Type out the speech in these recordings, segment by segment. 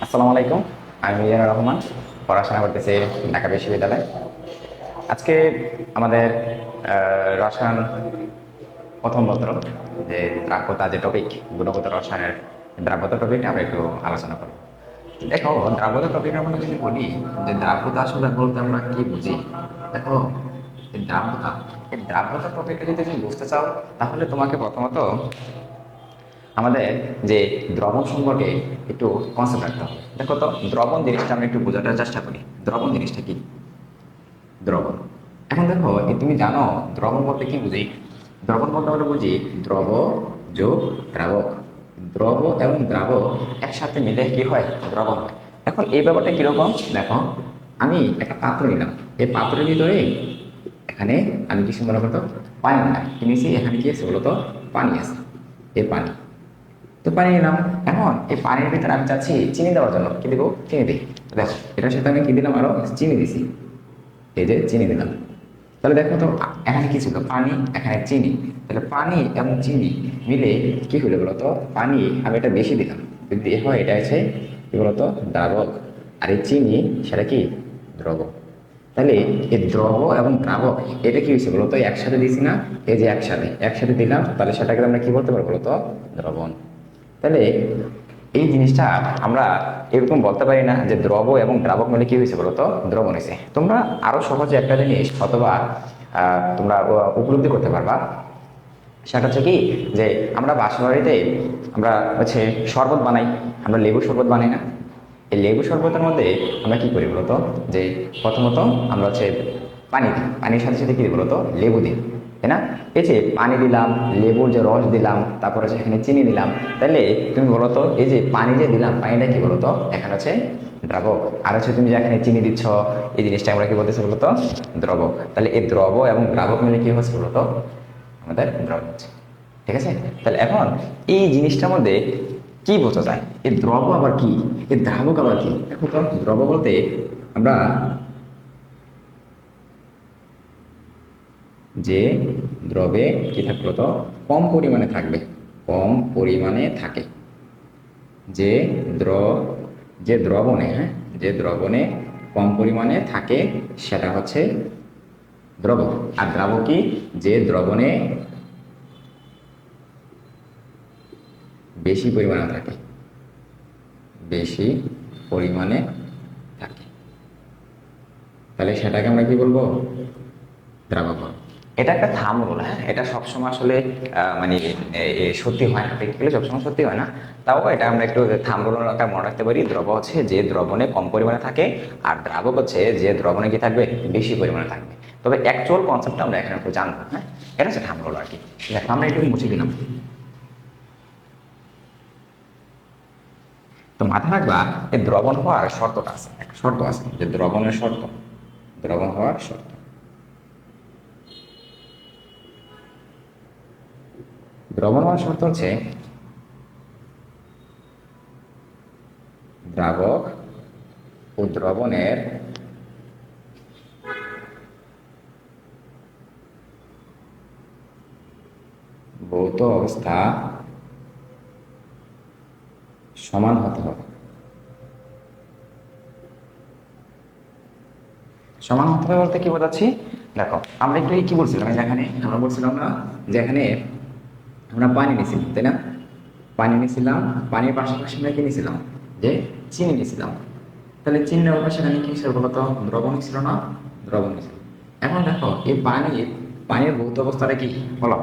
আসসালামু আলাইকুম। আমি মিজানুর রহমান, পড়াশোনা করতেছি ঢাকা বিশ্ববিদ্যালয়। আজকে আমাদের রসায়ন প্রথম পত্র, যে দ্রাব্যতা যে টপিক গুণগত রসায়নের দ্রাব্যতা টপিকটা আমরা একটু আলোচনা করব। দেখো, দ্রাব্যতা টপিক আমরা যদি বলি, যে দ্রাব্যতা আসলে বলতে আমরা কি বুঝি? দেখো দ্রাব্যতা, এই দ্রাব্যতা টপিকটা যদি তুমি বুঝতে চাও, তাহলে তোমাকে প্রথমত আমাদের যে দ্রবণ সম্পর্কে একটু কনসেপ্ট রাখতে হবে। দেখো তো, দ্রবণ জিনিসটা আমরা একটু বোঝাটার চেষ্টা করি। দ্রবণ জিনিসটা কি? দ্রবণ। এখন দেখো তুমি জানো, দ্রবণ বলতে কি বুঝি? দ্রবণ বলতে আমরা বুঝি দ্রব, যোগ, দ্রাবক। দ্রব এবং দ্রাবক একসাথে মিলে কি হয়? দ্রবণ হয়। এখন এই ব্যাপারটা কীরকম? দেখো, আমি একটা পাত্র নিলাম। এই পাত্রের ভিতরে এখানে আমি কিছু মনে করতো পানি নিলাম কি নিয়েছি? এখানে কি আছে বলতো পানি আছে। এই পানি। তো পানি নিলাম। এখন এই পানির ভিতরে আমি চাচ্ছি চিনি দেওয়ার জন্য। কি দেবো? চিনি দিই। দেখো এটার সাথে আমি কি দিলাম আরও? চিনি দিছি। এই যে চিনি দিলাম। তাহলে দেখো তো, এখানে কি ছিল? পানি, এখানে চিনি। তাহলে পানি এবং চিনি মিলে কি হলো বলতো? পানি আমি এটা বেশি দিলাম। যদি হয়, এটা আছে কি বলতো? দ্রাবক। আর এই চিনি, সেটা কি? দ্রবক তাহলে এই দ্রব এবং দ্রাবক, এটা কি হয়েছে বলতো? একসাথে দিছি না? এই যে একসাথে একসাথে দিলাম, তাহলে সেটাকে আমরা কি বলতে পারব বলতো? দ্রবণ। তাহলে এই জিনিসটা আমরা এরকম বলতে পারি না যে দ্রব এবং দ্রাবক মিলে কি হয়েছে বলতো? দ্রবণ হয়েছে। তোমরা আরও সহজে একটা জিনিস অথবা তোমরা উপলব্ধি করতে পারবা। সেটা হচ্ছে কি যে আমরা বাসাবাড়িতে আমরা হচ্ছে শরবত বানাই। আমরা লেবু শরবত বানাই না। এই লেবু শরবতের মধ্যে আমরা কি করি বলতো? যে প্রথমত আমরা হচ্ছে পানি দিই। পানির সাথে সাথে কি বলতো? লেবু দিই। তাই না? এই যে পানি দিলাম, লেবুর যে রস দিলাম, তারপরে এখানে চিনি দিলাম। তাহলে তুমি বলতো এই যে পানি যে দিলাম, পানিটা কি বলতো এখানে হচ্ছে দ্রাবক। আর হচ্ছে তুমি যেখানে চিনি দিচ্ছ, এই জিনিসটা আমরা কি বলতেছি বলতো দ্রবক। তাহলে এই দ্রব এবং দ্রাবক মিলে কি হচ্ছে বলতো আমাদের দ্রব হচ্ছে। ঠিক আছে? তাহলে এখন এই জিনিসটার মধ্যে কি বোঝা যায়? এই দ্রব আবার কি? এই দ্রাবক আবার কি? দেখো তো, দ্রব বলতে আমরা যে দ্রবে কি থাকল তো কম পরিমাণে থাকবে। কম পরিমাণে থাকে। যে দ্র, যে দ্রবণে হ্যাঁ? যে দ্রবণে কম পরিমাণে থাকে, সেটা হচ্ছে দ্রবক আর দ্রাবক কি? যে দ্রবণে বেশি পরিমাণে থাকে। বেশি পরিমাণে থাকে। তাহলে সেটাকে আমরা কি বলব? দ্রাবক। এটা একটা থাম রুল হ্যাঁ? এটা সবসময় আসলে মানে সত্যি হয় না। প্র্যাকটিক্যালি সবসময় সত্যি হয় না। তাও এটা আমরা একটু থাম রুল আকার মনে রাখতে পারি, দ্রব হচ্ছে যে দ্রবণে কম পরিমাণে থাকে আর দ্রাবক হচ্ছে যে দ্রবণে কি থাকবে? বেশি পরিমাণে থাকবে। তবে অ্যাকচুয়াল কনসেপ্টটা আমরা এখানে একটু জানব হ্যাঁ? এটা হচ্ছে থাম রুল আর কি দেখো, আমরা একটু মুছে দিলাম। তো মাথা রাখবা, এই দ্রবণ হওয়ার শর্তটা আছে। একটা শর্ত আছে যে দ্রবণের শর্ত। দ্রবণ হওয়ার শর্ত। দ্রবণ হওয়ার শর্ত হচ্ছে দ্রাবক ও দ্রবণের ভৌত অবস্থা সমান হতে হবে। সমান হতে হবে বলতে কি বোঝাচ্ছি? দেখো, আমরা একটু কি বলছিলাম? যেখানে আমরা বলছিলাম না, যেখানে আমরা পানি নিয়েছিলাম, তাই না? পানি নিয়েছিলাম, পানির পাশাপাশি আমরা কি নিয়েছিলাম? যে চিনি নিয়েছিলাম। তাহলে চিনি নেওয়ার পাশে এখানে কি ছিল দ্রবণ ছিল না, দ্রবণ ছিল। এখন দেখো, এই পানির পানির ভৌত অবস্থাটা কি? বলো।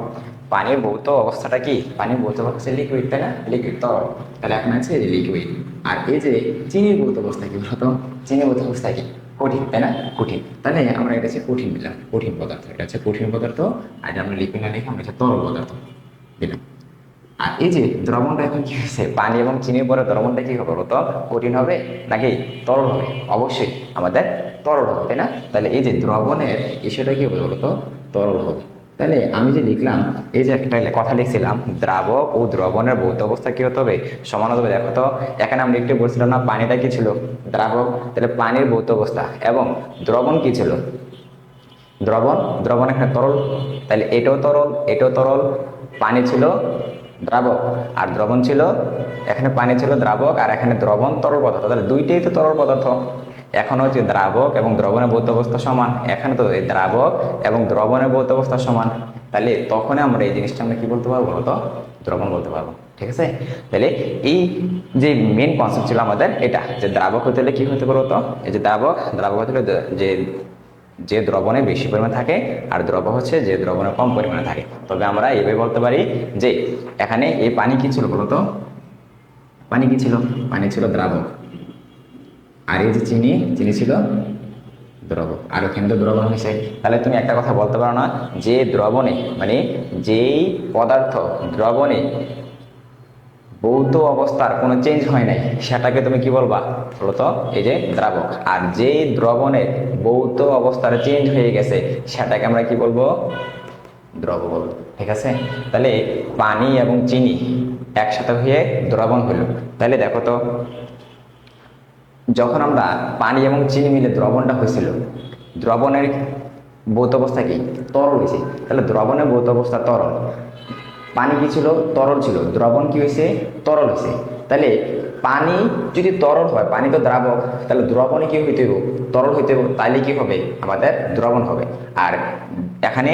পানির ভৌত অবস্থাটা কি? পানির ভৌত অবস্থা লিকুইড তাই না? লিকুইড তরল। তাহলে এখন আছে লিকুইড আর এই যে চিনির ভৌত অবস্থা কি বলতো? চিনির ভৌত অবস্থা কি? কঠিন, তাই না? কঠিন। তাহলে আমরা এটা হচ্ছে কঠিন দিলাম কঠিন পদার্থ। এটা হচ্ছে কঠিন পদার্থ। আর আমরা লিকুইড না লিখে আমরা হচ্ছে তরল পদার্থ। দিলাম আর এই যে দ্রবণটা এখন কি হয়েছে? পানি এবং চিনির পরে দ্রবণটা কি হবে? বলতো কঠিন হবে নাকি তরল হবে? অবশ্যই আমাদের তরল হবে, তাই না? তাহলে এই যে দ্রবণের বিষয়টা কি হবে বলতো? তরল হবে। তাহলে আমি যে লিখলাম, এই যে একটা কথা লিখছিলাম, দ্রাবক ও দ্রবণের ভৌত অবস্থা কি হতে হবে? সমান হতে হবে। দেখো তো, এখানে আমরা একটু বলছিলাম না, পানিটা কি ছিল? দ্রাবক। তাহলে পানির ভৌত অবস্থা এবং দ্রবণ কি ছিল? দ্রবণ দ্রবণ একটা তরল। তাহলে এটাও তরল এটাও তরল পানি ছিল দ্রাবক আর দ্রবণ ছিল, এখানে পানি ছিল দ্রাবক আর এখানে দ্রবণ তরল পদার্থ। তাহলে দুইটাই তো তরল পদার্থ। এখন হচ্ছে দ্রাবক এবং দ্রবণের ভৌত অবস্থা সমান। এখানে তো এই দ্রাবক এবং দ্রবণের ভৌত অবস্থা সমান। তাহলে তখন আমরা এই জিনিসটা আমরা কি বলতে পারব বলতো? দ্রবণ বলতে পারব। ঠিক আছে? তাহলে এই যে মেন কনসেপ্ট ছিল আমাদের এটা। যে দ্রাবক হতে হলে কি হতে পারো তো এই যে দ্রাবক দ্রাবক হতে হলে যে যে দ্রবণে বেশি পরিমাণে থাকে আর দ্রব হচ্ছে যে দ্রবণে কম পরিমাণে থাকে। তবে আমরা এভাবে বলতে পারি যে এখানে এই পানি কি ছিল বলতো? পানি কি ছিল? পানি ছিল দ্রাবক। আর এই যে চিনি চিনি ছিল দ্রবক। আর ওখানে তো দ্রবণ হয়েছে। তাহলে তুমি একটা কথা বলতে পারো না, যে দ্রবণে মানে যেই পদার্থ দ্রবণে ভৌত অবস্থার কোনো চেঞ্জ হয় নাই। সেটাকে তুমি কি বলবা? বলতো এই যে দ্রাবক। আর যে দ্রবণে ভৌত অবস্থার চেঞ্জ হয়ে গেছে, সেটাকে আমরা কি বলব? দ্রব বলব। ঠিক আছে? তাহলে পানি এবং চিনি একসাথে হয়ে দ্রবণ হলো। তাহলে দেখো তো, যখন আমরা পানি এবং চিনি মিলে দ্রবণটা হয়েছিল, দ্রবণের ভৌত অবস্থা কি? তরল হয়েছে। তাহলে দ্রবণের ভৌত অবস্থা তরল। পানি কি ছিল? তরল ছিল। দ্রবণ কি হয়েছে তরল হয়েছে তাহলে পানি যদি তরল হয়, পানি তো দ্রাবক তাহলে দ্রবণে কি হইতে হবে তরল হইতে হবে তাহলে কি হবে? আমাদের দ্রবণ হবে। আর এখানে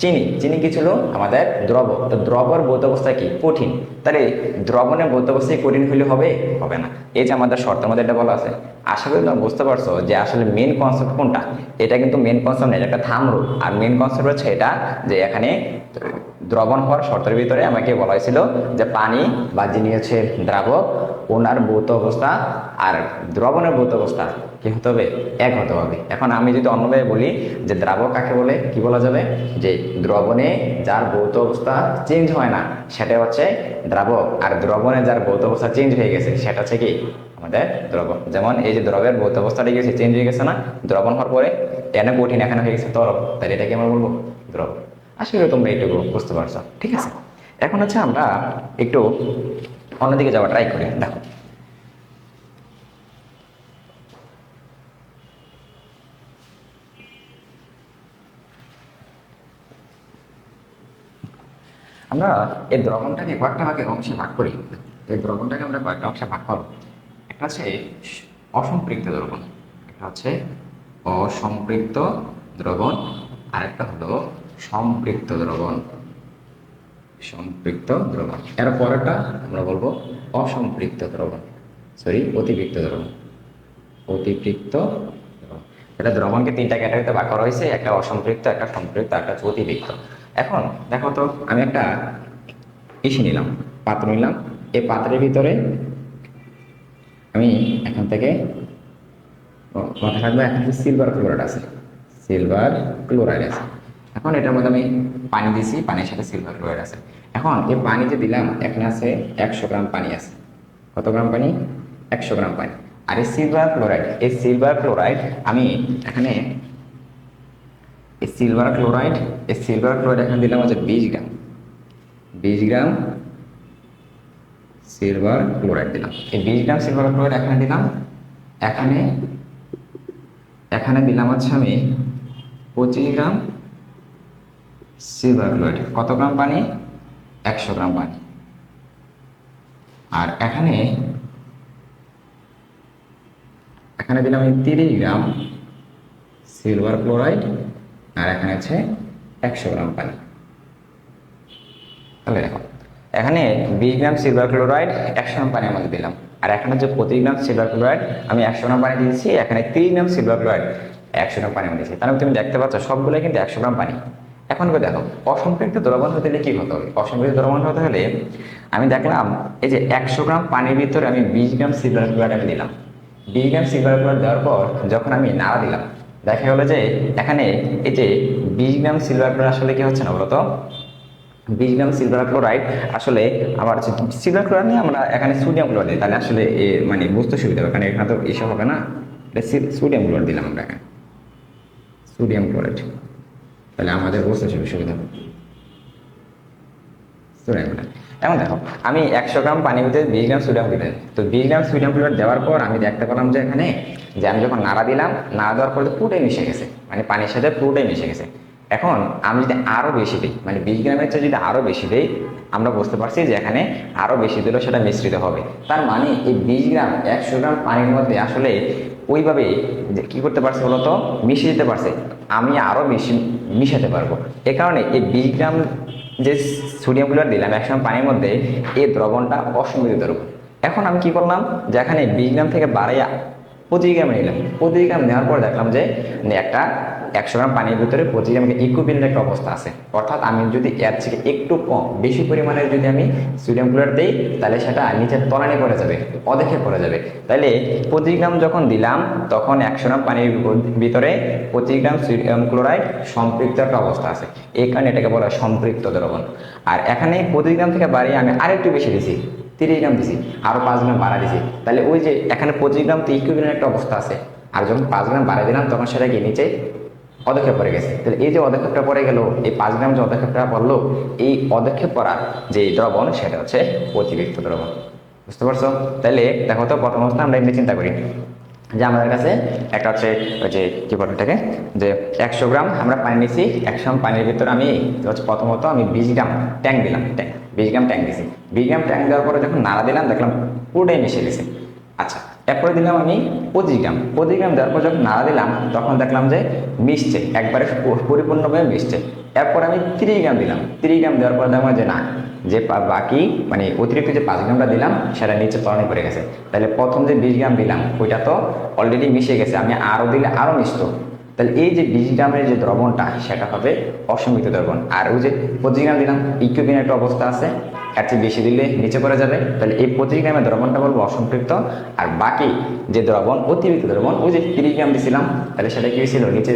চিনি চিনি কি ছিল? আমাদের দ্রব তো দ্রবর ভৌত অবস্থা কি? কঠিন। তাহলে দ্রবণের ভৌত অবস্থায় কঠিন হলে হবে? হবে না। এই যে আমাদের শর্তের মধ্যে এটা বলা আছে। আশা করি তোমরা বুঝতে পারছ যে আসলে মেন কনসেপ্ট কোনটা? এটা কিন্তু মেন কনসেপ্ট নেই একটা থাম আর মেন কনসেপ্ট হচ্ছে এটা যে এখানে দ্রবণ হওয়ার শর্তের ভিতরে আমাকে বলা হয়েছিল যে পানি বা যিনি হচ্ছে দ্রাবক, ওনার ভৌত অবস্থা আর দ্রবণের ভৌত অবস্থা কি হতে হবে? এক হতে হবে। এখন আমি যদি অন্যভাবে বলি যে দ্রাবক কাকে বলে, কি বলা যাবে? যে দ্রবণে যার ভৌত অবস্থা চেঞ্জ হয় না, সেটা হচ্ছে দ্রাবক। আর দ্রবণে যার ভৌত অবস্থা চেঞ্জ হয়ে গেছে, সেটা হচ্ছে কি? আমাদের দ্রবণ। যেমন এই যে দ্রবের ভৌত অবস্থাটা গেছে চেঞ্জ হয়ে গেছে না? দ্রবণ হওয়ার পরে এনে কঠিন এখানে হয়ে গেছে তরল। তাহলে এটাকে আমরা বলব দ্রব আশা করি তোমরা এইটুকু বুঝতে পারছ, ঠিক আছে? এখন হচ্ছে আমরা একটু অন্যদিকে যাওয়া ট্রাই করি, দেখো। আমরা এই দ্রবণটাকে কয়েকটা ভাগে অংশে ভাগ করি। এই দ্রবণটাকে আমরা কয়েকটা অংশে ভাগ করব একটা হচ্ছে অসম্পৃক্ত দ্রবণ, একটা হচ্ছে অসম্পৃক্ত দ্রবণ আর একটা হলো সম্পৃক্ত দ্রবণ। সম্পৃক্ত দ্রবণ। এর পরেরটা আমরা বলব অসম্পৃক্ত দ্রবণ। সরি অতিরিক্ত দ্রবণ। অতিরিক্ত এটা দ্রবণকে তিনটা ক্যাটাগরিতে ভাগ করা হয়েছে, একটা অসম্পৃক্ত, একটা সম্পৃক্ত একটা হচ্ছে অতিরিক্ত এখন দেখো তো, আমি একটা ইসি নিলাম, পাত্র নিলাম। এই পাত্রের ভিতরে আমি এখান থেকে মাথায় রাখব, এখানে সিলভার ক্লোরাইড আছে সিলভার ক্লোরাইড আছে। এখন এটার মধ্যে আমি পানি দিছি, পানির সাথে সিলভার ক্লোরাইড আছে। এখন এই পানি যে দিলাম, এখানে আছে একশো গ্রাম পানি আছে। কত গ্রাম পানি? একশো গ্রাম পানি। আর এই সিলভার ক্লোরাইড এই সিলভার ক্লোরাইড আমি এখানে, এই সিলভার ক্লোরাইড এই সিলভার ক্লোরাইড এখানে দিলাম হচ্ছে বিশ গ্রাম। বিশ গ্রাম সিলভার ক্লোরাইড দিলাম। এই বিশ গ্রাম সিলভার ক্লোরাইড এখানে দিলাম। এখানে এখানে দিলাম হচ্ছে আমি পঁচিশ গ্রাম সিলভার ক্লোরাইড কত গ্রাম পানি? একশো গ্রাম পানি। আর এখানে এখানে দিলাম আমি তিরিশ গ্রাম সিলভার ক্লোরাইড, আর এখানে আছে একশো গ্রাম পানি। তাহলে দেখো, এখানে বিশ গ্রাম সিলভার ক্লোরাইড, একশো গ্রাম পানির মধ্যে দিলাম। আর এখানে যে প্রতি গ্রাম সিলভার ক্লোরাইড, আমি একশো গ্রাম পানি দিয়েছি, এখানে তিরিশ গ্রাম সিলভার ক্লোরাইড, একশো গ্রাম পানি দিয়েছি। তাহলে তুমি দেখতে পাচ্ছ সবগুলো কিন্তু একশো গ্রাম পানি। এখন দেখো, অসম্পৃক্ত দ্রবণ হতে হলে কি হতে হবে? অসম্পৃক্ত দ্রবণ হতে হলে আমি দেখলাম, এই যে একশো গ্রাম পানির ভিতরে আমি বিশ গ্রাম সিলভার ক্লোরাইড আমি দিলাম বিশ গ্রাম সিলভার ক্লোরাইড দেওয়ার পর যখন আমি নাড়া দিলাম, দেখা গেলো যে এখানে এই যে বিশ গ্রাম সিলভার ক্লোরাইড আসলে কি হচ্ছে না বলতো? বিশ গ্রাম সিলভার ক্লোরাইড আসলে আমার সিলভার ক্লোরাইড নিয়ে আমরা এখানে সোডিয়াম ক্লোরাইড দিই, তাহলে আসলে মানে বুঝতে সুবিধা হবে, কারণ এখানে তো এসব হবে না। এটা সোডিয়াম ক্লোরাইড দিলাম আমরা এখানে। সোডিয়াম ক্লোরাইড তাহলে আমাদের বুঝতে সুবি- সুবিধা হবে এখন দেখো, আমি একশো গ্রাম পানির ভিতরে বিশ গ্রাম সোডিয়াম ক্লোরাইড তো বিশ গ্রাম সোডিয়াম ক্লোরাইড দেওয়ার পর আমি দেখতে পেলাম যে এখানে যে আমি যখন নাড়া দিলাম, নাড়া দেওয়ার পরে পুরোটাই মিশে গেছে। মানে পানির সাথে পুরোটাই মিশে গেছে। এখন আমি যদি আরও বেশি দিই মানে বিশ গ্রামের চেয়ে যদি আরও বেশি দিই, আমরা বুঝতে পারছি যে এখানে আরও বেশি দিলেও সেটা মিশ্রিত হবে। তার মানে এই বিশ গ্রাম, একশো গ্রাম পানির মধ্যে আসলে ওইভাবে যে কী করতে পারছে বলতো? মিশে যেতে পারছে। আমি আরও মিশি মিশাতে পারব। এ কারণে এই বিশ গ্রাম যে সোডিয়াম ক্লোরাইড দিলাম গ্রাম পানির মধ্যে, এই দ্রবণটা অসম্মিলিত দ্রবণ এখন আমি কি করলাম? যেখানে বিশ গ্রাম থেকে বাড়াইয়া পঁচিশ গ্রাম নিলাম। পঁচিশ গ্রাম নেওয়ার পর দেখলাম যে, একটা একশো গ্রাম পানির ভিতরে পঁচিশ গ্রাম ইকুইপিনের একটা অবস্থা আছে। অর্থাৎ আমি যদি এর থেকে একটু কম, বেশি পরিমাণের যদি আমি সোডিয়াম ক্লোরাইড দিই, তাহলে সেটা নিচের তলানি পড়ে যাবে অদেখে পড়ে যাবে। তাহলে পঁচিশ গ্রাম যখন দিলাম, তখন একশো গ্রাম পানির ভিতরে পঁচিশ গ্রাম সোডিয়াম ক্লোরাইড সম্পৃক্ত একটা অবস্থা আছে। এই কারণে এটাকে বলা হয় সম্পৃক্ত দ্রবণ। আর এখানে পঁচিশ গ্রাম থেকে বাড়িয়ে আমি আরেকটু বেশি দিছি, তিরিশ গ্রাম দিছি আরও পাঁচ গ্রাম বাড়া দিছি। তাহলে ওই যে এখানে পঁচিশ গ্রাম তো ইকুইভ্যালেন্ট একটা অবস্থা আছে। আর যখন পাঁচ গ্রাম বাড়া দিলাম, তখন সেটাকে নিচে অদক্ষেপ পড়ে গেছে। তাহলে এই যে অদক্ষেপটা পড়ে গেল, এই পাঁচ গ্রাম যে অদক্ষেপটা পড়ল, এই অদক্ষেপ পড়া যে দ্রবণ, সেটা হচ্ছে অতিরিক্ত দ্রবণ। বুঝতে পারছ? তাহলে দেখো তো প্রথম অবস্থা আমরা এমনি চিন্তা করি। যে আমাদের কাছে একটা হচ্ছে ওই যে কি বলে এটাকে যে একশো গ্রাম আমরা পানি নিছি, একশো গ্রাম পানির ভিতরে আমি হচ্ছে প্রথমত আমি বিশ গ্রাম ট্যাঙ্ক দিলাম ট্যাঙ্ক বিশ গ্রাম ট্যাঙ্ক দিছি। বিশ গ্রাম ট্যাঙ্ক দেওয়ার পরে যখন নাড়া দিলাম, দেখলাম পুরোটাই মিশে গেছে। আচ্ছা এরপরে দিলাম আমি পঁচিশ গ্রাম পঁচিশ গ্রাম দেওয়ার পর যখন নাড়া দিলাম, তখন দেখলাম যে মিশছে একবারে পরিপূর্ণভাবে মিশছে এরপর আমি তিরিশ গ্রাম দিলাম। তিরিশ গ্রাম দেওয়ার পর দেখলাম যে না, যে বাকি মানে অতিরিক্ত যে পাঁচ গ্রামটা দিলাম, সেটা নিচে তরণে পড়ে গেছে। তাহলে প্রথম যে বিশ গ্রাম দিলাম, ওইটা তো অলরেডি মিশে গেছে। আমি আরও দিলে আরও মিশতো। তাহলে এই যে বিশ গ্রামের যে দ্রবণটা, সেটা হবে অসমিত দ্রবণ। আর ওই যে পঁচিশ গ্রাম দিলাম ইকুইপিন একটা অবস্থা আছে, এর চেয়ে বেশি দিলে নিচে পড়ে যাবে। তাহলে এই পঁচিশ গ্রামের দ্রবণটা বলব অসম্পৃক্ত। আর বাকি যে দ্রবণ, অতিরিক্ত দ্রবণ, ওই যে তিরিশ গ্রাম দিয়েছিলাম তাহলে সেটা কি হয়েছিল? নিচে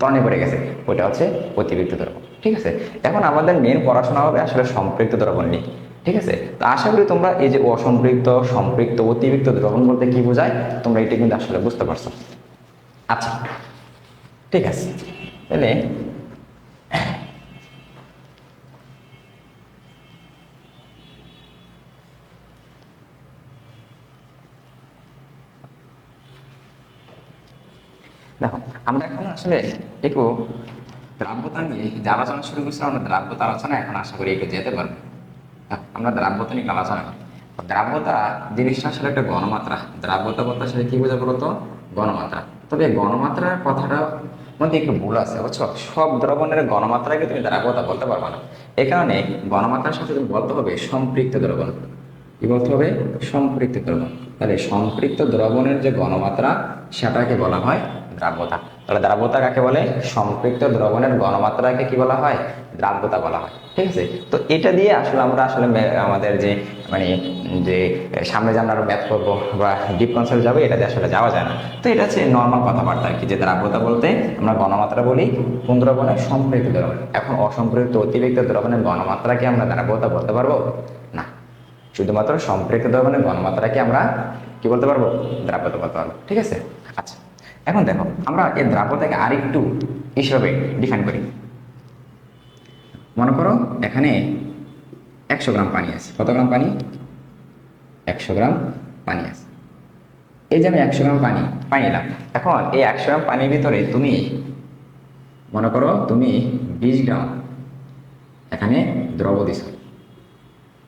তনে পড়ে গেছে। ওইটা হচ্ছে অতিরিক্ত দ্রবণ, ঠিক আছে? এখন আমাদের মেন পড়াশোনা হবে আসলে সম্পৃক্ত দ্রবণ নিয়ে, ঠিক আছে? তো আশা করি তোমরা এই যে অসম্পৃক্ত, সম্পৃক্ত, অতিরিক্ত দ্রবণ বলতে কি বোঝায়, তোমরা এটা কিন্তু আসলে বুঝতে পারছ। আচ্ছা ঠিক আছে তাহলে দেখো, আমরা এখন আসলে একটু দ্রাব্যতা নিয়ে যে আলোচনা শুরু করছিলাম, আমরা দ্রাব্যতা আলোচনা এখন আশা করি একটু যেতে পারব। আমরা দ্রাব্যতা নিয়ে আলোচনা করি। দ্রাব্যতা জিনিসটা আসলে একটা গণমাত্রা। দ্রাব্যতা বলতে আসলে কি বোঝা বলতো? গণমাত্রা। তবে গণমাত্রার কথাটা মধ্যে একটু ভুল আছে, বুঝছ? সব দ্রবণের গণমাত্রাকে তুমি দ্রাব্যতা বলতে পারবে না। এই কারণে গণমাত্রার সাথে তুমি বলতে হবে সম্পৃক্ত দ্রবণ। কি বলতে হবে? সম্পৃক্ত দ্রবণ। তাহলে সম্পৃক্ত দ্রবণের যে গণমাত্রা, সেটাকে বলা হয় দ্রাব্যতা। তাহলে দ্রাব্যতা কাকে বলে? সম্পৃক্ত দ্রবণের গণমাত্রাকে কি বলা হয়? দ্রাব্যতা বলা হয়। ঠিক আছে? তো এটা দিয়ে আসলে আমরা আসলে আমাদের যে মানে যে সামনে যে আমরা ম্যাথ করব বা ডিপ কনসেপ্ট যাব, এটা আসলে যাওয়া যায় না। তো এটা হচ্ছে নর্মাল কথাবার্তা আর কি, যে দ্রাব্যতা বলতে আমরা গণমাত্রা বলি কোন দ্রবণের সম্পৃক্ত দ্রবণ এখন অসম্পৃক্ত অতিরিক্ত দ্রবণের গণমাত্রাকে আমরা দ্রাব্যতা বলতে পারব? না। শুধুমাত্র সম্পৃক্ত দ্রবণের গণমাত্রাকে আমরা কি বলতে পারব? দ্রাব্যতা বলতে পারব। ঠিক আছে? আচ্ছা এখন দেখো, আমরা এই দ্রাব্যতাকে আরেকটু হিসাবে ডিফাইন করি। মনে করো, এখানে একশো গ্রাম পানি আছে। কত গ্রাম পানি? একশো গ্রাম পানি আছে। এই যে আমি একশো গ্রাম পানি পানি নিলাম এখন এই একশো গ্রাম পানির ভিতরে তুমি, মনে করো তুমি বিশ গ্রাম এখানে দ্রব দিছো।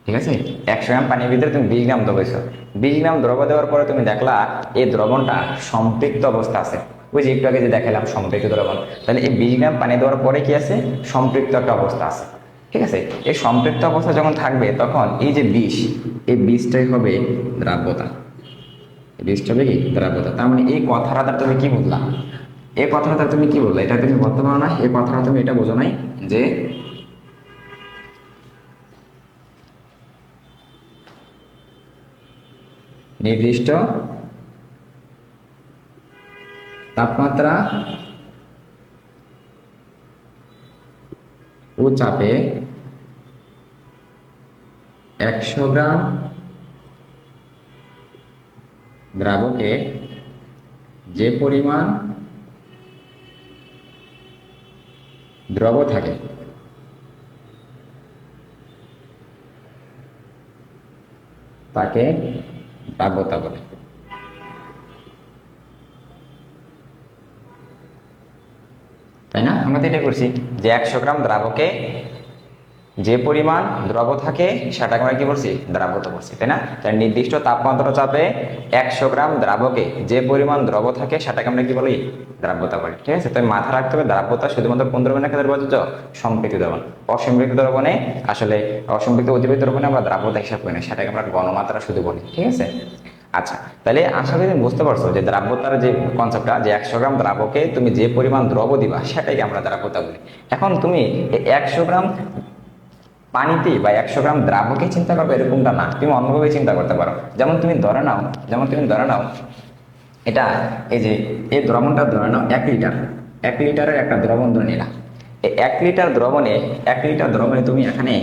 ঠিক আছে? একশো গ্রাম পানির ভিতরে তুমি বিশ গ্রাম দ্রব দিছো। বিশ গ্রাম দ্রব দেওয়ার পরে তুমি দেখলা এই দ্রবণটা সম্পৃক্ত অবস্থা আছে। ওই যে একটু আগে যে দেখালাম সম্পৃক্ত দ্রবণ। তাহলে এই বিশ গ্রাম পানি দেওয়ার পরে কি আছে? সম্পৃক্ত একটা অবস্থা আছে। ঠিক আছে? এই সম্পৃক্ত অবস্থা যখন থাকবে, তখন এই যে বিষ, এই বিষটাই হবে দ্রাব্যতা। বিষটা হবে কি? দ্রাব্যতা। তার মানে এই কথাটা দ্বারা তুমি কি বুঝলা এই কথাটা তুমি কি বললা? এটা তুমি বলতে পারো না। এই কথাটা তুমি এটা বোঝো নাই যে নির্দিষ্ট তাপমাত্রা ও চাপে একশো গ্রাম দ্রাবকে যে পরিমাণ দ্রব থাকে তাকে দ্রাবতা বলে। তাই না? আমরা তো এটা করছি যে একশো গ্রাম দ্রাবকে যে পরিমাণ দ্রব থাকে সেটাকে আমরা কি বলছি? দ্রাব্যতা বলছি, তাই না? তাই নির্দিষ্ট তাপমাত্রা চাপে একশো গ্রাম দ্রাবকে যে পরিমাণ দ্রব থাকে সেটাকে আমরা কি বলি? দ্রাব্যতা বলি, ঠিক আছে? তাই মাথা রাখতে হবে দ্রাব্যতা শুধুমাত্র কোন দ্রবণের ক্ষেত্রে প্রযোজ্য সম্পৃক্ত দ্রবণ। অসম্পৃক্ত দ্রবণে, আসলে অসম্পৃক্ত অতিরিক্ত দ্রবণে আমরা দ্রাব্যতা হিসাব করি না, সেটাকে আমরা গণমাত্রা শুধু বলি, ঠিক আছে? আচ্ছা তাহলে আশা করি বুঝতে পারছ যে দ্রাব্যতার যে কনসেপ্টটা যে একশো গ্রাম দ্রাবকে তুমি যে পরিমাণ দ্রব দিবা, সেটাকে আমরা দ্রাব্যতা বলি। এখন তুমি একশো গ্রাম পানিতে বা একশো গ্রাম দ্রাবকে চিন্তা করবে এরকমটা না। তুমি অন্যভাবে চিন্তা করতে পারো। যেমন তুমি ধরে নাও, যেমন তুমি ধরে নাও, এটা এই যে, এই দ্রবণটা ধরে নাও এক লিটার। এক লিটারের একটা দ্রবণ ধরে নিলাম এই এক লিটার দ্রবণে, এক লিটার দ্রবণে তুমি এখানে,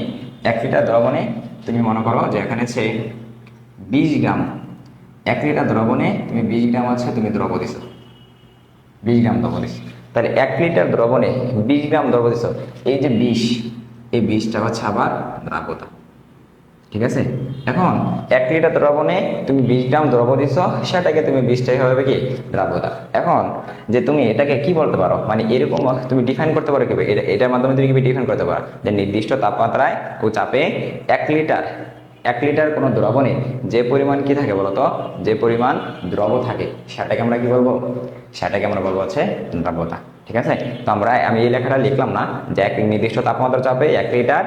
এক লিটার দ্রবণে তুমি মনে করো যে এখানে সে বিশ গ্রাম এক লিটার দ্রবণে তুমি বিশ গ্রাম আছে, তুমি দ্রব দিছো। বিশ গ্রাম দ্রব দিছো। তাহলে এক লিটার দ্রবণে বিশ গ্রাম দ্রব দিছো। এই যে বিষ এই বিষটা হচ্ছে আবার দ্রাব্যতা ঠিক আছে? এখন এক লিটার দ্রবণে তুমি বিশ গ্রাম দ্রব দিছ, সেটাকে তুমি বিশটাই হবে কি? দ্রাব্যতা এখন যে তুমি এটাকে কি বলতে পারো? মানে এরকম তুমি ডিফাইন করতে পারো কি? এটা, এটার মাধ্যমে তুমি কি ডিফাইন করতে পারো? যে নির্দিষ্ট তাপমাত্রায় ও চাপে এক লিটার এক লিটার কোনো দ্রবণে যে পরিমাণ কি থাকে বলতো? যে পরিমাণ দ্রব থাকে, সেটাকে আমরা কি বলব? সেটাকে আমরা বলব হচ্ছে দ্রাব্যতা ঠিক আছে? তো আমরা, আমি এই লেখাটা লিখলাম না যে এক নির্দিষ্ট তাপমাত্রা চাপে এক লিটার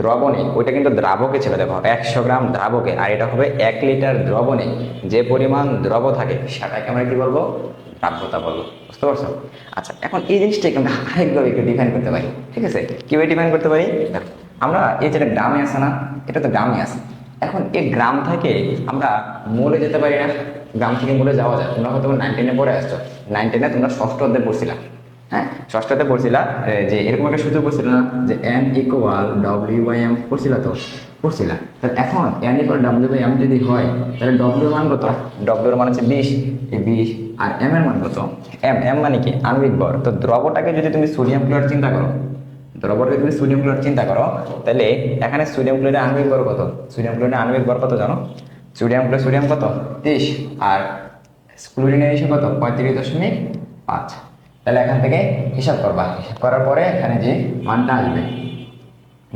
দ্রবণে, ওইটা কিন্তু দ্রাবকে ছিল দেখো একশো গ্রাম দ্রাবকে, আর এটা হবে এক লিটার দ্রবণে যে পরিমাণ দ্রব থাকে, সেটাকে আমরা কি বলব? দ্রাব্যতা বলব বুঝতে পারছ? আচ্ছা এখন এই জিনিসটাকে আমরা আরেকভাবে একটু ডিফাইন করতে পারি ঠিক আছে? কীভাবে ডিফাইন করতে পারি? দেখো আমরা এই যেটা গ্রামে আসে না এটা তো গ্রামে আসে এখন এই গ্রাম থেকে আমরা মোলে যেতে পারি না গ্রাম থেকে মোলে যাওয়া যায়। তোমরা হয়তো নাইন টেনে পড়ে আসছো। নাইন টেনে তোমরা ষষ্ঠ অধ্যায় পড়ছিলা হ্যাঁ? ষষ্ঠতে পড়ছিলা যে এরকম একটা সূত্র পড়ছিল না যে M equal W by M পড়ছিলা তো। পড়ছিলা তাহলে এখন N equal W by M যদি হয় তাহলে ডব্লিউ মান কত? ডব্লিউর মান হচ্ছে বিশ। এই বিশ আর এম এর মান কত? এম এম মানে কি? আণবিক ভর। তো দ্রবটাকে যদি তুমি সোডিয়াম ক্লোরাইড চিন্তা করো দ্রবটাকে তুমি সোডিয়াম ক্লোরাইড চিন্তা করো তাহলে এখানে সোডিয়াম ক্লোরাইডের আণবিক ভর কত? সোডিয়াম ক্লোরাইডের আণবিক ভর কত জানো? সোডিয়াম ক্লোরাইড সোডিয়াম কত? তিরিশ। আর ক্লোরিনের হিসেবে কত? পঁয়ত্রিশ দশমিক পাঁচ। তাহলে এখান থেকে হিসাব করবা। হিসাব করার পরে এখানে যে মানটা আসবে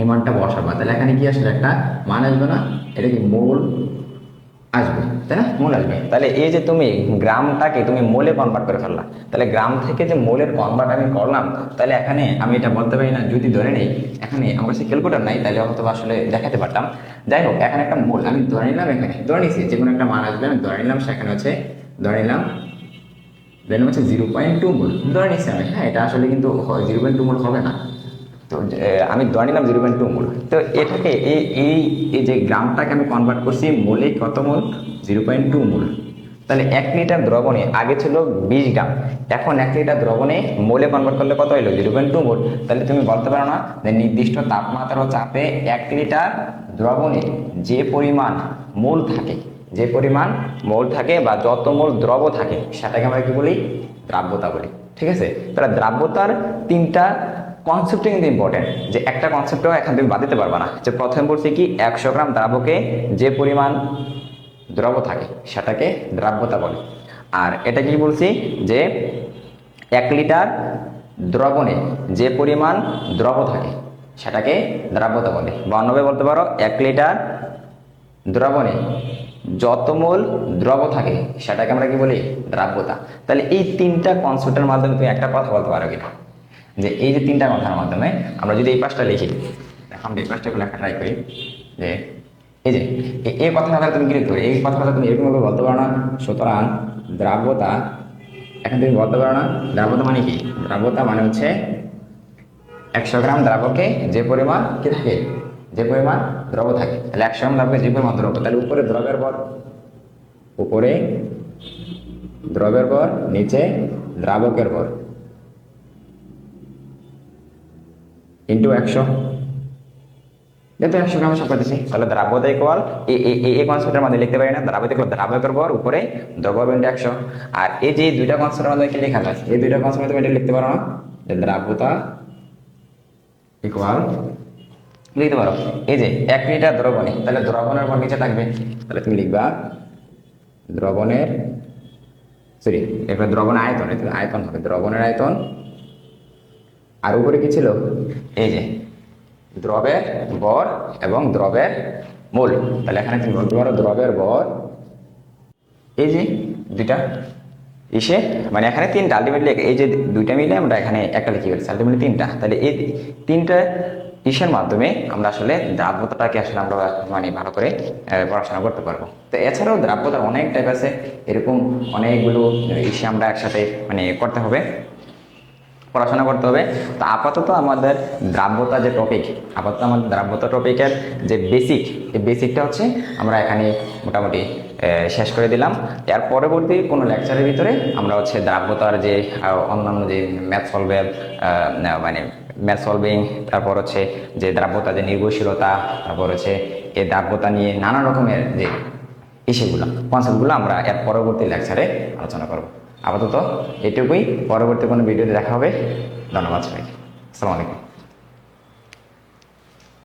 এই মানটা বসাবা। তাহলে এখানে কি আসলে? একটা মান আসবে না? এটা কি মোল আসবে, তাই না? মোল আসবে। তাহলে এই যে তুমি গ্রামটাকে তুমি মোলে কনভার্ট করে ফেললা, তাহলে গ্রাম থেকে যে মোলের কনভার্ট আমি করলাম, তাহলে এখানে আমি এটা বলতে পারি না, যদি ধরে নেই, এখানে আমার কাছে ক্যালকুলেটার নাই, তাহলে হয়তো আসলে দেখাতে পারতাম। যাই হোক, এখানে একটা মোল, আমি ধরে নিলাম এখানে, ধরে নিছি, যে কোনো একটা মান আসবে, আমি ধরে নিলাম, সেখানে হচ্ছে, ধরে নিলাম দেন হচ্ছে জিরো পয়েন্ট টু মোল, ধরে নিচ্ছি আমি হ্যাঁ এটা আসলে কিন্তু জিরো পয়েন্ট টু মোল হবে না। তো আমি ধরে নিলাম জিরো পয়েন্ট টু মোল। তো এটাকে এই এই এই যে গ্রামটাকে আমি কনভার্ট করছি মোলে কত mole? Zero point two mole. তাহলে এক লিটার দ্রবণে, আগে ছিল বিশ গ্রাম, এখন এক লিটার দ্রবণে মোলে কনভার্ট করলে কত হলো জিরো পয়েন্ট টু মোল। তাহলে তুমি বলতে পারো না যে নির্দিষ্ট তাপমাত্রা ও চাপে এক লিটার দ্রবণে যে পরিমাণ মোল থাকে, যে পরিমাণ মোল থাকে বা যত মোল দ্রব থাকে, সেটাকে আমরা কি বলি? দ্রাব্যতা বলি। ঠিক আছে? তাহলে দ্রাব্যতার তিনটা কনসেপ্টে কিন্তু ইম্পর্টেন্ট যে একটা কনসেপ্টও এখান থেকে বাদ দিতে পারবে না। যে প্রথমে বলছি কি, একশো গ্রাম দ্রাবকে যে পরিমাণ দ্রব থাকে, সেটাকে দ্রাব্যতা বলে। আর এটা কি বলছি, যে এক লিটার দ্রবণে যে পরিমাণ দ্রব থাকে, সেটাকে দ্রাব্যতা বলে। বা অন্যভাবে বলতে পারো, এক লিটার দ্রবণে যত মূল দ্রব থাকে, সেটাকে আমরা কি বলি, দ্রাব্যতা। তাহলে এই তিনটা কনসেপ্টের মাধ্যমে তুমি একটা কথা বলতে পারো কিনা? যে এই যে তিনটা কথার মাধ্যমে আমরা যদি এই পাশটা লিখি আমরা এই একটু লেখা ট্রাই করি, যে এই যে, এই কথাটা তুমি কি লিখতে পারো? এই কথাটা তুমি এরকমভাবে বলতে পারো না, সুতরাং দ্রাব্যতা এখন তুমি বলতে পারো না দ্রাব্যতা মানে কি? দ্রাব্যতা মানে হচ্ছে একশো গ্রাম দ্রাবকে যে পরিমাণ কি থাকে? যে পরিমাণ দ্রব থাকে। তাহলে একশো গ্রাম দ্রাবকে যে পরিমাণ দ্রব? তাহলে উপরে দ্রবের ভর উপরে দ্রবের ভর নিচে দ্রাবকের ভর ইন্টু একশো যেহেতু একশো গ্রাম সব করতেছি তাহলে দ্রাব্যতা ইকুয়াল এই কনসেপ্টের মধ্যে লিখতে পারি না। দ্রাব্যতা ইকুয়াল দ্রাবকের ভর উপরে দ্রব্য ইন্টু একশো আর এই যে দুইটা কনসেপ্টের মধ্যে কি লেখা যায় এই দুইটা কনসেপ্ট তুমি লিখতে পারো না? যে দ্রাব্যতা ইকুয়াল লিখতে পারো। এই যে এক লিটার দ্রবণে তাহলে দ্রবণের পর নিচে থাকবে। তাহলে তুমি লিখবা দ্রবণের সরি এবার দ্রবণ আয়তন আয়তন হবে। দ্রবণের আয়তন আর উপরে কি ছিল? এই যে দ্রবের বর এবং দ্রবের মূল। তাহলে এখানে তুমি বলতে পারো দ্রবের বর এই যে, দুইটা ইসে মানে এখানে তিনটা। আলটিমেটলি এই যে দুইটা মিলে আমরা এখানে একটা লিখে ফেলছি। আলটিমেটলি তিনটা। তাহলে এই তিনটা ইসের মাধ্যমে আমরা আসলে দ্রাব্যতাটাকে আসলে আমরা মানে ভালো করে পড়াশোনা করতে পারব। তো এছাড়াও দ্রাব্যতার অনেক টাইপ আছে। এরকম অনেকগুলো ইসে আমরা একসাথে মানে করতে হবে। পড়াশোনা করতে হবে। তো আপাতত আমাদের দ্রাব্যতা যে টপিক আপাতত আমাদের দ্রাব্যতা টপিকের যে বেসিক এই বেসিকটা হচ্ছে আমরা এখানে মোটামুটি শেষ করে দিলাম। এর পরবর্তী কোনো লেকচারের ভিতরে আমরা হচ্ছে দ্রাব্যতার যে অন্যান্য যে ম্যাথ সলভের মানে ম্যাথ সলভিং তারপর হচ্ছে যে দ্রাব্যতা যে নির্ভরশীলতা, তারপর হচ্ছে এই দ্রাব্যতা নিয়ে নানা রকমের যে ইসেগুলো কনসেপ্টগুলো আমরা এর পরবর্তী লেকচারে আলোচনা করব। আপাতত এটুকুই। পরবর্তী কোনো ভিডিওতে দেখা হবে। ধন্যবাদ সবাইকে। আসসালামু আলাইকুম।